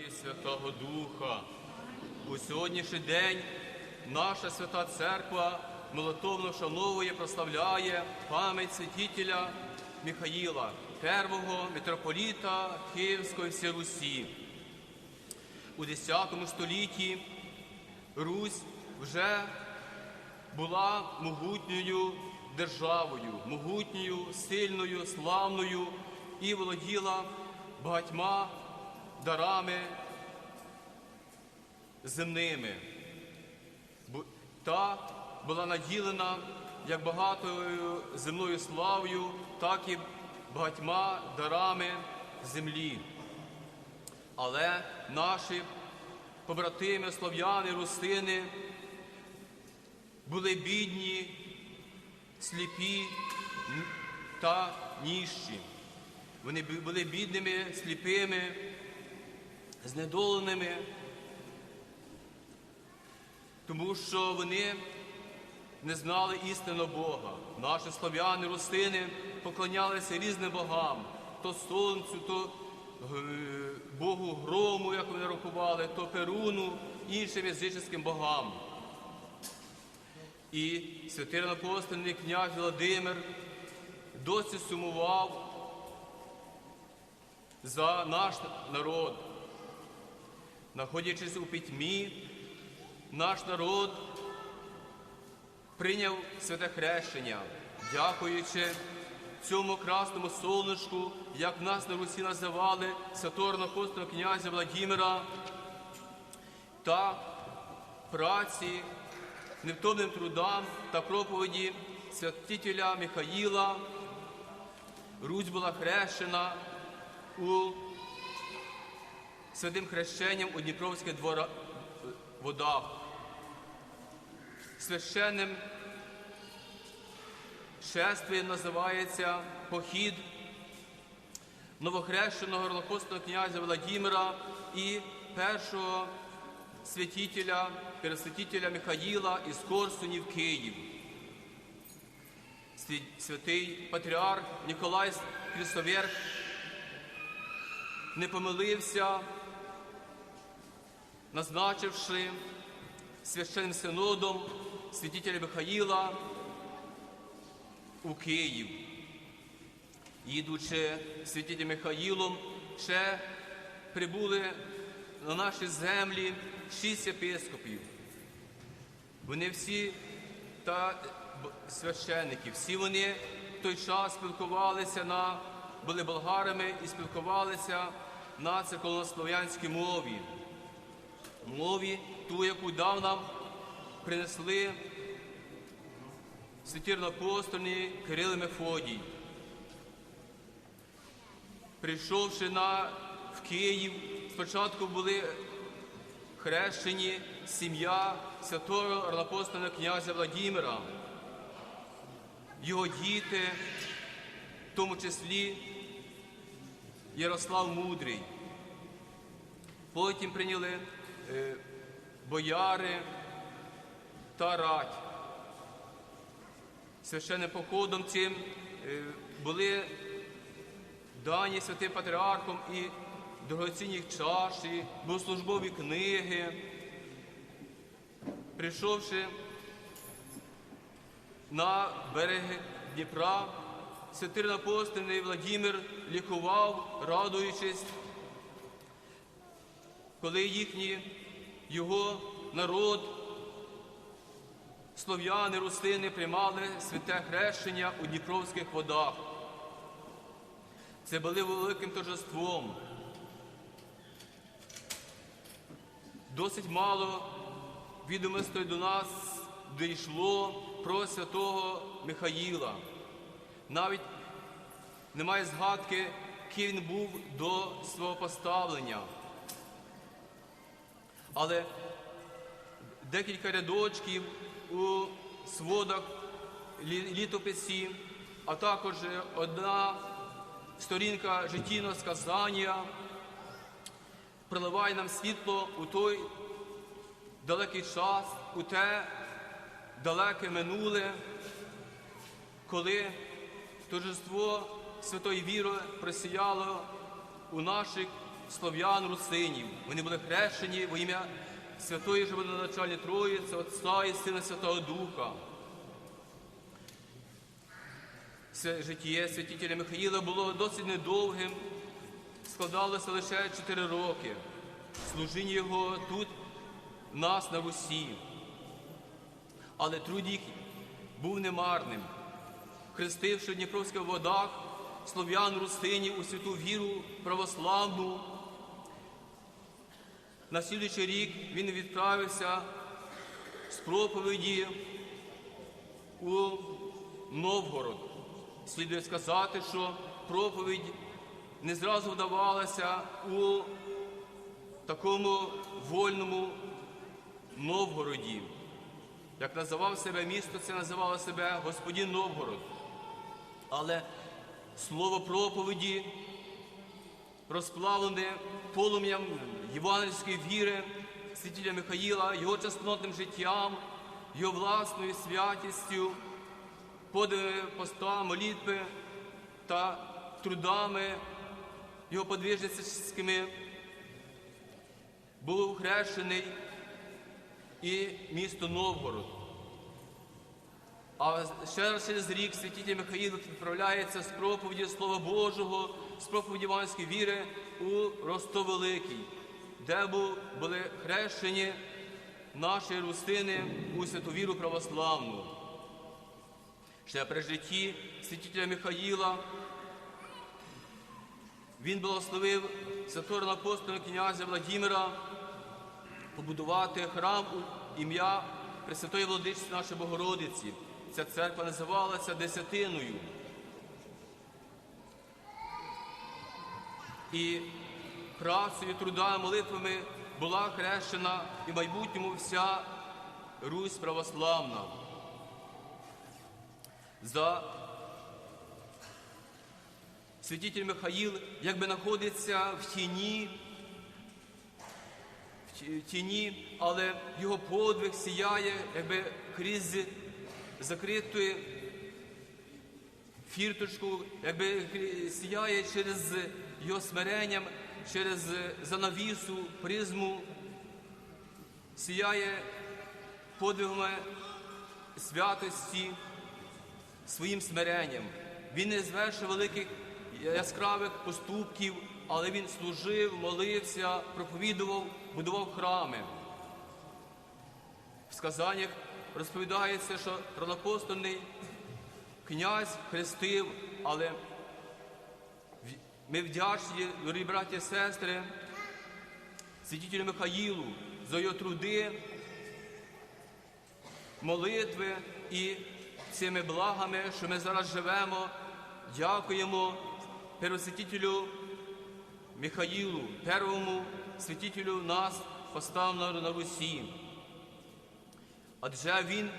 І Святого Духа. У сьогоднішній день наша свята церква молитовно вшановує, прославляє пам'ять святителя Михаїла, первого митрополіта Київської всій Русі. У X столітті Русь вже була могутньою державою, могутньою, сильною, славною і володіла багатьма дарами земними. Та була наділена як багатою земною славою, так і багатьма дарами землі. Але наші побратими, слов'яни, русини були бідні, сліпі та ніщі. Вони були бідними, сліпими, знедоленими, тому що вони не знали істинно Бога. Наші слов'яни, русини поклонялися різним богам, то сонцю, то е, Богу грому, як вони рахували, то Перуну, іншим язичницьким богам. І святий князь Володимир досі сумував за наш народ. Находячись у пітьмі, наш народ прийняв святе хрещення, дякуючи цьому красному сонечку, як нас на Русі називали святого апостола князя Владимира та праці, невтомним трудам та проповіді святителя Михаїла. Русь була хрещена у святим хрещенням у Дніпровських двора, водах. Священним шествієм називається похід новохрещеного апостола князя Владимира і першого святителя, пересвятителя Михаїла із Корсуні Київ. Святий патріарх Ніколай Крісоверх не помилився, назначивши священним синодом святителя Михаїла у Київ. Їдучи святителем Михаїлом, ще прибули на наші землі шість єпископів. Вони всі та священники, всі вони в той час спілкувалися на були болгарами і спілкувалися на церковнослов'янській мові. Мові, ту, яку дав нам, принесли святірно-апостольні Кирил і Мефодій. Прийшовши на, в Київ, спочатку були хрещені сім'я святого апостола князя Владимира, його діти, в тому числі Ярослав Мудрий. Потім прийняли бояри та рать. Священним походом цим е, були дані святим патріархом і дорогоцінні чаші, богослужбові книги. Прийшовши на береги Дніпра, святий апостольний Владимир лікував, радуючись, коли їхні його народ, слов'яни, русини приймали святе хрещення у Дніпровських водах. Це були великим торжеством. Досить мало відомостей до нас дійшло про святого Михаїла. Навіть немає згадки, ким він був до свого поставлення. Але декілька рядочків у сводах літописі, а також одна сторінка життєвого сказання проливає нам світло у той далекий час, у те далеке минуле, коли торжество святої віри просіяло у наших слов'ян русинів. Вони були хрещені во ім'я Святої Живоначальної Троїці, Отця і Сина Святого Духа. Життя святителя Михаїла було досить недовгим, складалося лише 4 роки. Служіння його тут, нас на Русі. Але труд їх був немарним. Хрестивши в Дніпровських водах слов'ян русинів у святу віру православну, на слідуючий рік він відправився з проповіді у Новгород. Слідує сказати, що проповідь не зразу вдавалася у такому вольному Новгороді. Як називав себе місто, це називало себе Господин Новгород. Але слово проповіді розплавлене полум'ям євангельської віри святителя Михаїла, його чеснотним життям, його власною святістю, подвигами поста, молитви та трудами його подвижницькими був хрещений і місто Новгород. А ще раз через рік святитель Михаїл відправляється з проповіді Слова Божого, з проповіді Іванської віри у Ростов Великий, де були хрещені наші рустини у святу віру православну. Ще при житті святителя Михаїла він благословив святого апостола князя Владимира побудувати храм у ім'я Пресвятої Владичці нашої Богородиці. Ця церква називалася Десятиною. І працею, трудами, молитвами була хрещена і в майбутньому вся Русь православна. За святитель Михаїл якби знаходиться в тіні, в тіні, але його подвиг сіяє якби крізь закриту фірточку, якби сіяє через його смиренням, через занавісу, призму, сіяє подвигами святості своїм смиренням. Він не звершив великих яскравих поступків, але він служив, молився, проповідував, будував храми. В сказаннях розповідається, що равнопостольний князь хрестив, але ми вдячні, дорогі браті і сестри, святителю Михаїлу за його труди, молитви і цими благами, що ми зараз живемо, дякуємо первосвятителю Михаїлу, первому святителю нас поставленого на Русі. Адже він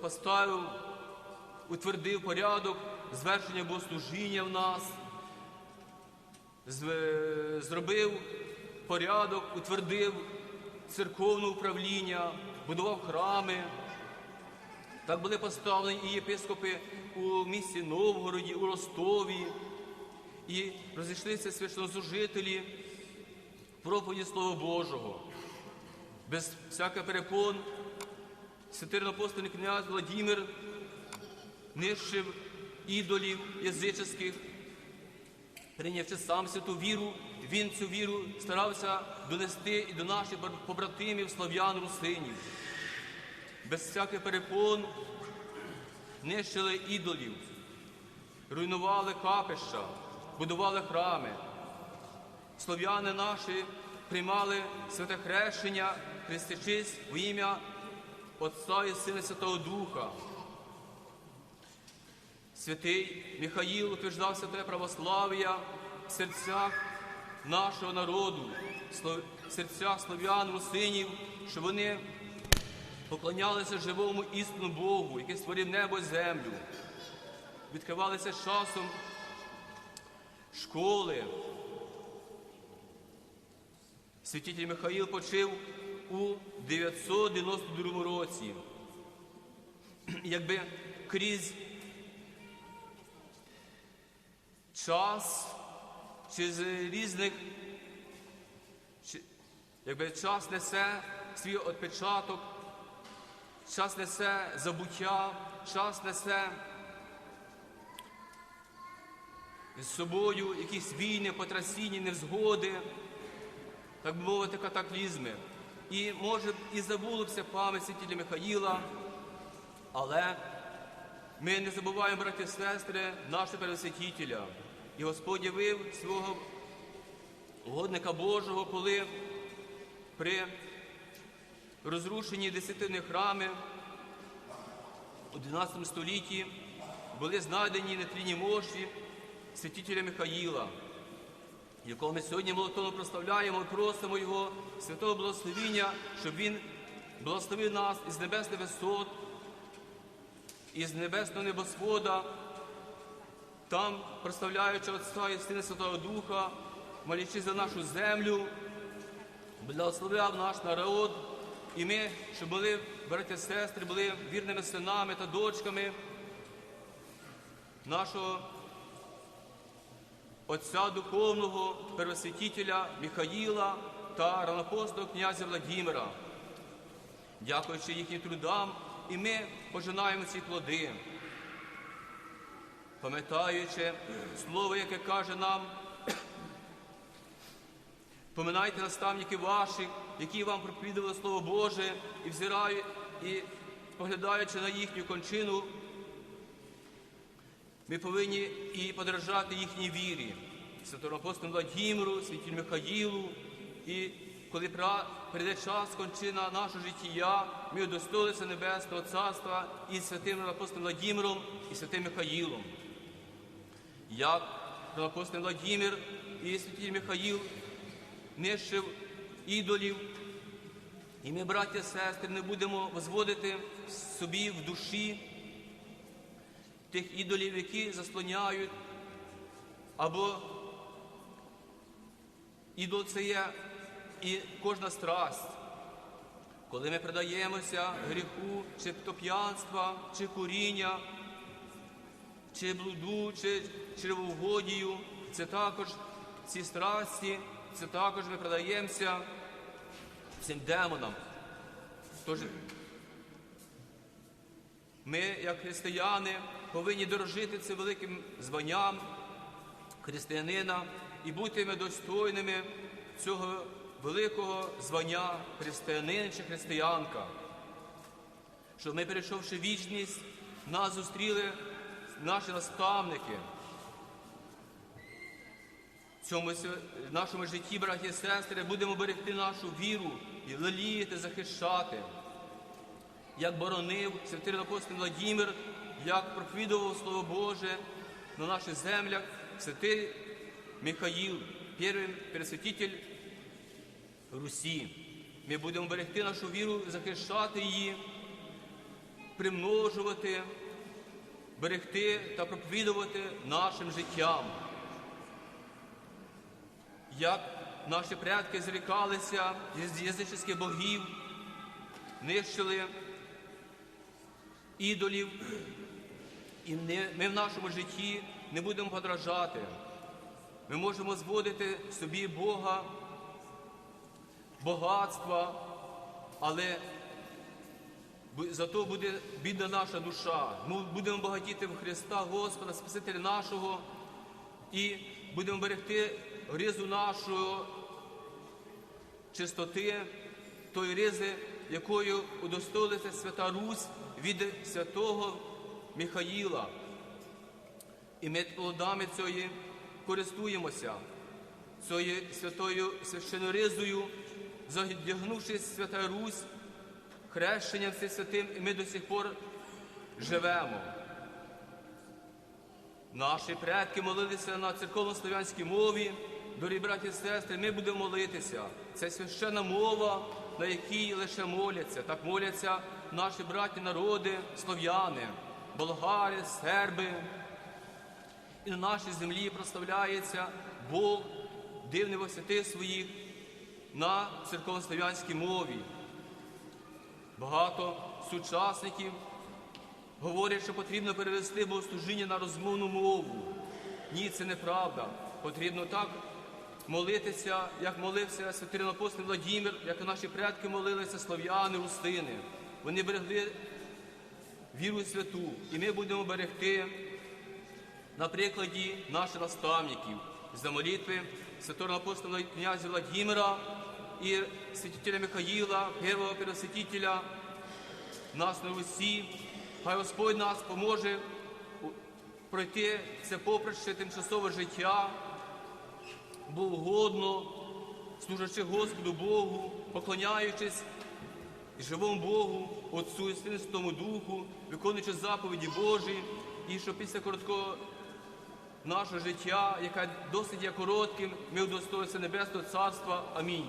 поставив, утвердив порядок звершення богослужіння в нас, зробив порядок, утвердив церковне управління, будував храми. Так були поставлені і єпископи у місті Новгороді, у Ростові, і розійшлися священнослужителі проповіді Слова Божого. Без всяких перепон святирно-апостольний князь Владимир нищив ідолів язичних, прийнявши сам святу віру, він цю віру старався донести і до наших побратимів слав'ян русинів. Без всяких перепон нищили ідолів, руйнували капища, будували храми. Слов'яни наші приймали святе хрещення, хрестячись в ім'я Отця і Сина Святого Духа. Святий Михаїл утверждав святе православ'я в серцях нашого народу, в серцях слов'ян, русинів, що вони поклонялися живому істинному Богу, який створив небо і землю. Відкривалися часом школи. Святитель Михаїл почив у 992 році. Якби крізь час чи з різних, якби час несе свій відпечаток, час несе забуття, час несе з собою якісь війни, потрясіння, невзгоди, так би мовити, катаклізми. І може і забулося пам'ять святителя Михаїла, але ми не забуваємо, браті і сестри, нашого Пересвятителя. І Господь явив свого угодника Божого, коли при розрушенні десятини храми у 11 столітті були знайдені нетлінні мощі святителя Михаїла, якого ми сьогодні молотоно прославляємо просимо Його святого благословіння, щоб Він благословив нас із небесних висот, із небесного небосвода, там, прославляючи Отця і Сина Святого Духа, молячи за нашу землю, благословляв наш народ, і ми, щоб були, браття сестри, були вірними синами та дочками нашого Отця Духовного Первосвятителя Михаїла та ранопостого князя Владимира. Дякуючи їхнім трудам, і ми пожинаємо ці плоди, пам'ятаючи слово, яке каже нам, поминайте наставників ваших, які вам проповідували Слово Боже, і взирають, і поглядаючи на їхню кончину, ми повинні і подражати їхній вірі, святому апостолу Владимиру, святій Михаїлу. І коли прийде час кончина нашого життя, ми удостоїлися Небесного Царства і святим апостолом Владимиром, і святим Михаїлом. Як апостол Владимир і святий Михаїл нищив ідолів, і ми, браття сестри, не будемо возводити собі в душі тих ідолів, які заслоняють, або ідол це є і кожна страсть. Коли ми предаємося гріху, чи то п'янства, чи куріння, чи блуду, чи чревоугодію, це також ці страсті, це також ми предаємося цим демонам. Тож ми, як християни, повинні дорожити цим великим званням християнина і бути ми достойними цього великого звання християнин чи християнка. Щоб ми, перейшовши вічність, нас зустріли наші наставники. В цьому нашому житті, браті і сестри, будемо берегти нашу віру і леліяти, захищати як боронив святий Владимир, як проповідував Слово Боже на наших землях, святий Михаїл, перший пересвятитель Русі. Ми будемо берегти нашу віру, захищати її, примножувати, берегти та проповідувати нашим життям. Як наші предки зрікалися з язичних богів, нищили ідолів, і ми в нашому житті не будемо подражати. Ми можемо зводити собі Бога, багатства, але зато буде бідна наша душа. Ми будемо багатіти в Христа Господа, Спасителя нашого, і будемо берегти ризу нашого чистоти, тої ризи, якою удостоїлася Свята Русь від святого Михаїла. І ми плодами цієї користуємося, цією святою священоризою, задягнувшись Свята Русь, хрещенням всім святим, і ми до сих пор живемо. Наші предки молилися на церковно-слов'янській мові. Дорогі браті і сестри, ми будемо молитися. Це священна мова, на якій лише моляться. Так моляться наші браті народи, слов'яни, болгари, серби. І на нашій землі прославляється Бог, дивний во святих своїх на церковно-слов'янській мові. Багато сучасників говорять, що потрібно перевести богослужіння на розмовну мову. Ні, це неправда. потрібно так молитися, як молився святий апостол Владимир, як і наші предки молилися, слов'яни, рустини. Вони берегли віру святу, і ми будемо берегти на прикладі наших наставників за молитви святого апостола князя Владимира і святителя Михаїла, первого первосвятителя нас на Русі. Хай Господь нас поможе пройти це поприще тимчасове життя, богогодно, служачи Господу Богу, поклоняючись живому Богу, Отцю і і Святому Духу, виконуючи заповіді Божі, і що після короткого нашого життя, яке досить є коротким, ми удостоїмося Небесного Царства. Амінь.